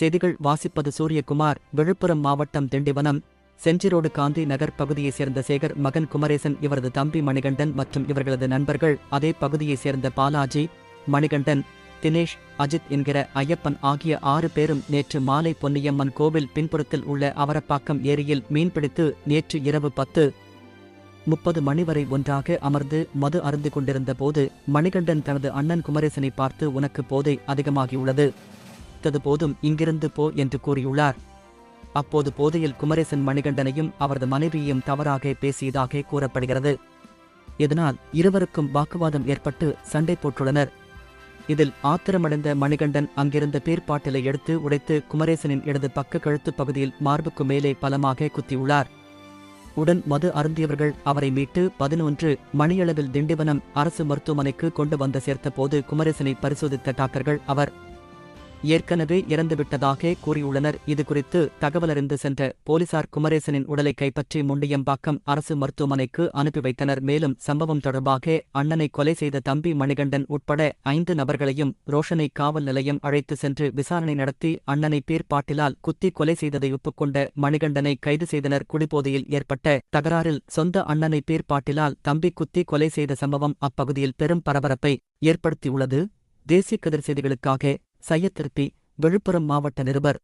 செய்திகள் வாசிப்பது சூரியகுமார் விழுப்புரம் மாவட்டம் திண்டிவனம் செஞ்சிரோடு காந்தி நகர் பகுதியைச் சேர்ந்த சேகர் மகன் குமரேசன் இவரது தம்பி மணிகண்டன் மற்றும் இவர்களது நண்பர்கள் அதே பகுதியைச் சேர்ந்த பாலாஜி மணிகண்டன் தினேஷ் அஜித் என்கிற ஐயப்பன் ஆகிய ஆறு பேரும் நேற்று மாலை பொன்னியம்மன் கோவில் பின்புறத்தில் உள்ள அவரப்பாக்கம் ஏரியில் மீன்பிடித்து நேற்று இரவு பத்து முப்பது மணி வரை ஒன்றாக அமர்ந்து மது அருந்து கொண்டிருந்த போது மணிகண்டன் தனது அண்ணன் குமரேசனை பார்த்து உனக்கு போதை அதிகமாகியுள்ளது. தது போதும் இங்கிருந்து போ என்று கூறியுள்ளார். அப்போது போதையில் குமரேசன் மணிகண்டனையும் அவரது மனைவியையும் தவறாக பேசியதாக கூறப்படுகிறது. இதனால் இருவருக்கும் வாக்குவாதம் ஏற்பட்டு சண்டை போட்டுள்ளனர். இதில் ஆத்திரமடைந்த மணிகண்டன் அங்கிருந்த பேர்பாட்டிலை எடுத்து உடைத்து குமரேசனின் இடது பக்க கழுத்து பகுதியில் மார்புக்கு மேலே பலமாக குத்தியுள்ளார். உடன் மது அருந்தியவர்கள் அவரை மீட்டு பதினொன்று மணியளவில் திண்டிவனம் அரசு மருத்துவமனைக்கு கொண்டு வந்து சேர்த்தபோது குமரேசனை பரிசோதித்த டாக்டர்கள் அவர் ஏற்கனவே இறந்துவிட்டதாக கூறியுள்ளனர். இதுகுறித்து தகவலறிந்து சென்ற போலீசார் குமரேசனின் உடலை கைப்பற்றி முண்டியம்பாக்கம் அரசு மருத்துவமனைக்கு அனுப்பி வைத்தனர். மேலும் சம்பவம் தொடர்பாக அண்ணனை கொலை செய்த தம்பி மணிகண்டன் உட்பட ஐந்து நபர்களையும் ரோஷனை காவல் நிலையம் அழைத்து சென்று விசாரணை நடத்தி அண்ணனை பீர்பாட்டிலால் குத்தி கொலை செய்ததை ஒப்புக்கொண்ட மணிகண்டனை கைது செய்தனர். குடிபோதையில் ஏற்பட்ட தகராறில் சொந்த அண்ணனை பீர்பாட்டிலால் தம்பி குத்தி கொலை செய்த சம்பவம் அப்பகுதியில் பெரும் பரபரப்பை ஏற்படுத்தியுள்ளது. தேசிய கதிர் செய்திகளுக்காக சையத்திருப்பி விழுப்புரம் மாவட்ட நிருபர்